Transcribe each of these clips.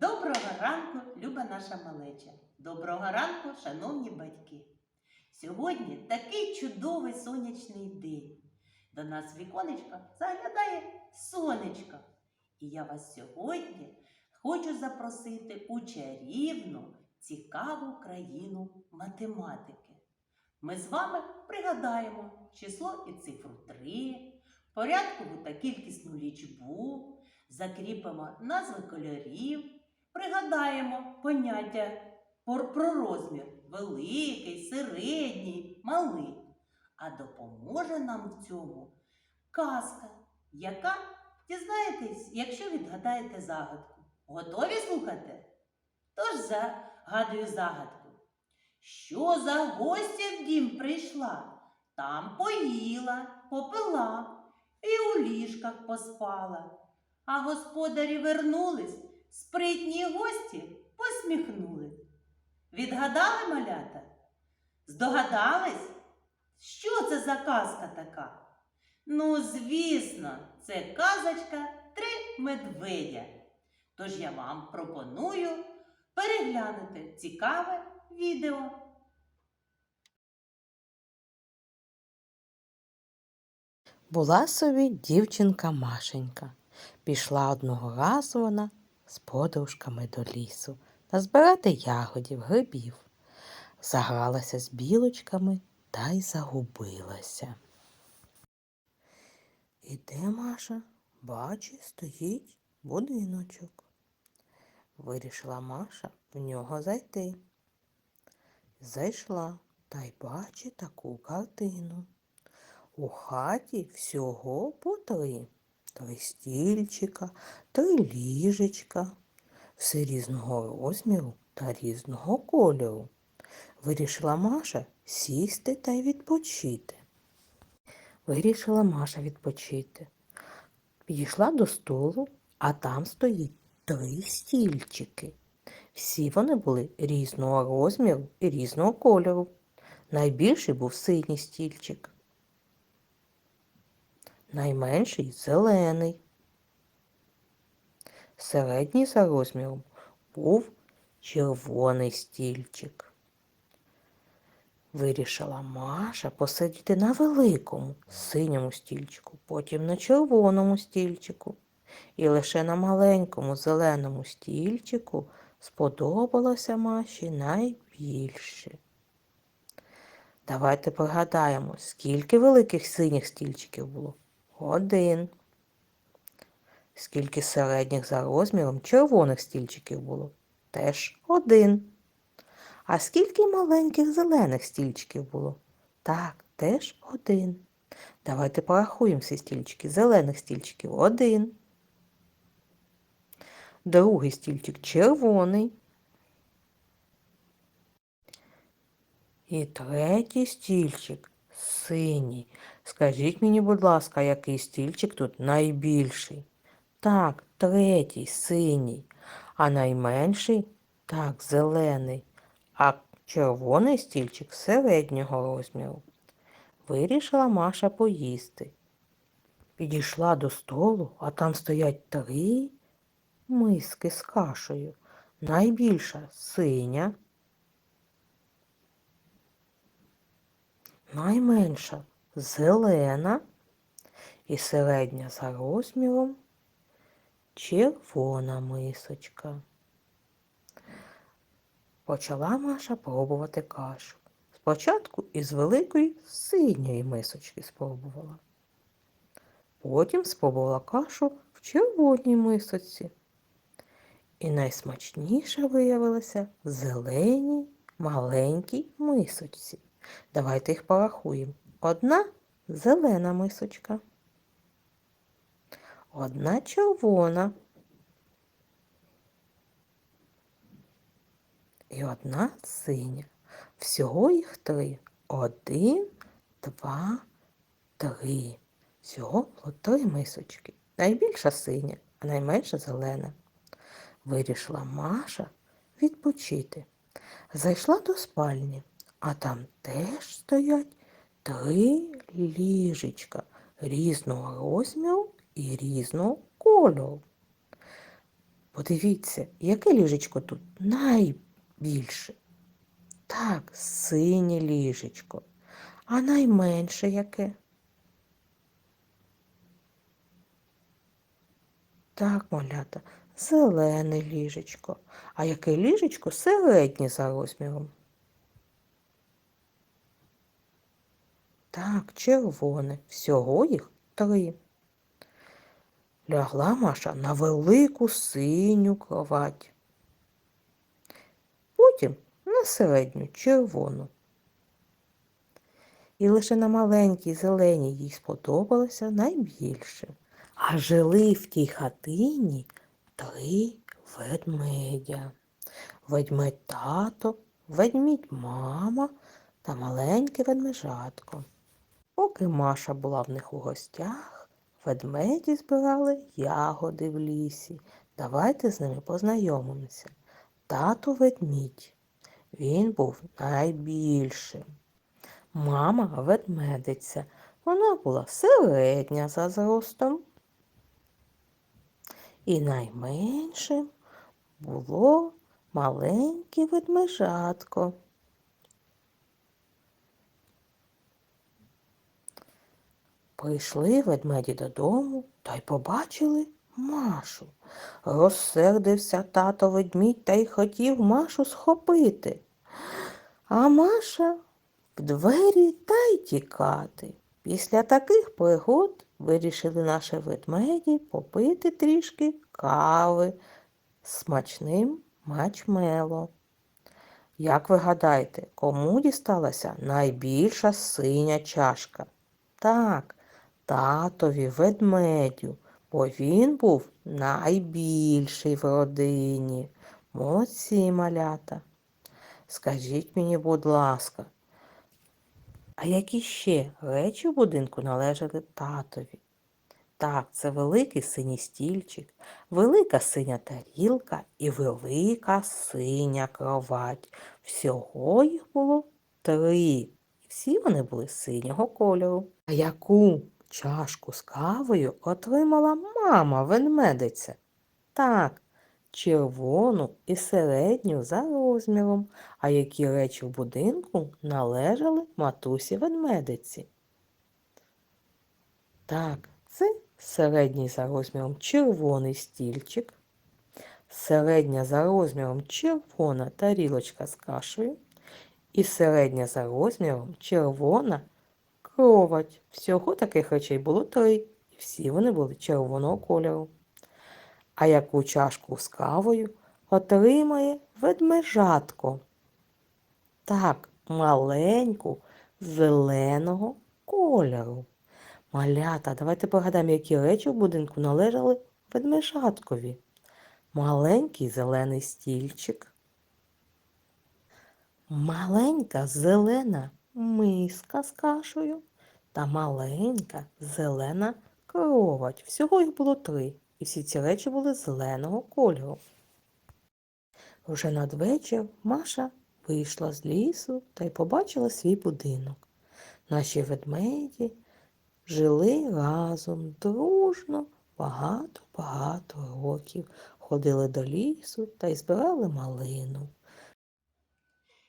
Доброго ранку, люба наша малеча. Доброго ранку, шановні батьки. Сьогодні такий чудовий сонячний день. До нас в віконечко заглядає сонечко. І я вас сьогодні хочу запросити у чарівну, цікаву країну математики. Ми з вами пригадаємо число і цифру 3, порядкову та кількісну лічбу, закріпимо назви кольорів, пригадаємо поняття про розмір великий, середній, малий. А допоможе нам в цьому казка, яка дізнаєтесь, якщо відгадаєте загадку. Готові слухати? Тож загадую загадку. Що за гостя в дім прийшла? Там поїла, попила і у ліжках поспала. А господарі вернулись, спритні гості посміхнулись. Відгадали малята? Здогадались? Що це за казка така? Ну, звісно, це казочка Три медведя. Тож я вам пропоную переглянути цікаве відео. Була собі дівчинка Машенька. Пішла одного разу вона з подружками до лісу назбирати ягодів, грибів. Загралася з білочками та й загубилася. Іде Маша, бачить, стоїть будиночок. Вирішила Маша в нього зайти. Зайшла та й бачить таку картину. У хаті всього по три. Три стільчика, три ліжечка, все різного розміру та різного кольору. Вирішила Маша сісти та й відпочити. Вирішила Маша відпочити. Підійшла до столу, а там стоїть три стільчики. Всі вони були різного розміру і різного кольору. Найбільший був синій стільчик найменший зелений. Середній за розміром був червоний стільчик. Вирішила Маша посидіти на великому синьому стільчику, потім на червоному стільчику. І лише на маленькому зеленому стільчику сподобалося Маші найбільше. Давайте пригадаємо, скільки великих синіх стільчиків було. Один. Скільки середніх за розміром червоних стільчиків було? Теж один. А скільки маленьких зелених стільчиків було? Так, теж один. Давайте порахуємо всі стільчики. Зелених стільчиків один. Другий стільчик червоний. І третій стільчик синій. Скажіть мені, будь ласка, який стільчик тут найбільший? Так, третій синій, а найменший так, зелений, а червоний стільчик середнього розміру. Вирішила Маша поїсти. Підійшла до столу, а там стоять три миски з кашею. Найбільша синя, найменша зелена і середня за розміром червона мисочка. Почала Маша пробувати кашу. Спочатку із великої синьої мисочки спробувала. Потім спробувала кашу в червоній мисочці. І найсмачніша виявилася в зеленій маленькій мисочці. Давайте їх порахуємо. Одна зелена мисочка. Одна червона. І одна синя. Всього їх три. Один, два, три. Всього було три мисочки. Найбільша синя, а найменша зелена. Вирішила Маша відпочити. Зайшла до спальні, а там теж стоять три ліжечка різного розміру і різного кольору. Подивіться, яке ліжечко тут найбільше. Так, синє ліжечко. А найменше яке? Так, малята, зелене ліжечко. А яке ліжечко середнє за розміром? Так, червоне. Всього їх три. Лягла Маша на велику синю кровать. Потім на середню червону. І лише на маленькій зеленій їй сподобалося найбільше. А жили в тій хатині три ведмедя. Ведмедь тато, ведмідь мама та маленьке ведмежатко. Поки Маша була в них у гостях, ведмеді збирали ягоди в лісі. Давайте з ними познайомимося. Тато ведмідь. Він був найбільшим. Мама ведмедиця. Вона була середня за зростом. І найменшим було маленьке ведмежатко. Прийшли ведмеді додому та й побачили Машу. Розсердився тато ведмідь та й хотів Машу схопити. А Маша в двері та й тікати. Після таких пригод вирішили наші ведмеді попити трішки кави смачним мачмело. Як ви гадаєте, кому дісталася найбільша синя чашка? Так, татові ведмедю, бо він був найбільший в родині. Молодці малята. Скажіть мені, будь ласка, а які ще речі в будинку належали татові? Так, це великий синій стільчик, велика синя тарілка і велика синя кровать. Всього їх було три. Всі вони були синього кольору. А яку чашку з кавою отримала мама ведмедиця? Так, червону і середню за розміром. А які речі в будинку належали матусі ведмедиці? Так, це середній за розміром червоний стільчик, середня за розміром червона тарілочка з кашею і середня за розміром червона кровать. Всього таких речей було три, і всі вони були червоного кольору. А яку чашку з кавою отримає ведмежатко? Так, маленьку зеленого кольору. Малята, давайте погадаємо, які речі в будинку належали ведмежаткові. Маленький зелений стільчик, маленька зелена миска з кашею та маленька зелена кровать. Всього їх було три, і всі ці речі були зеленого кольору. Вже надвечір Маша вийшла з лісу та й побачила свій будинок. Наші ведмеді жили разом дружно багато-багато років, ходили до лісу та й збирали малину.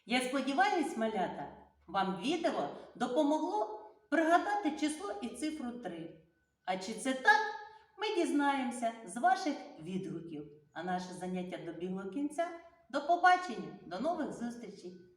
Я сподіваюсь, малята, вам відео допомогло пригадати число і цифру 3. А чи це так, ми дізнаємося з ваших відгуків. А наше заняття добігло кінця. До побачення, до нових зустрічей!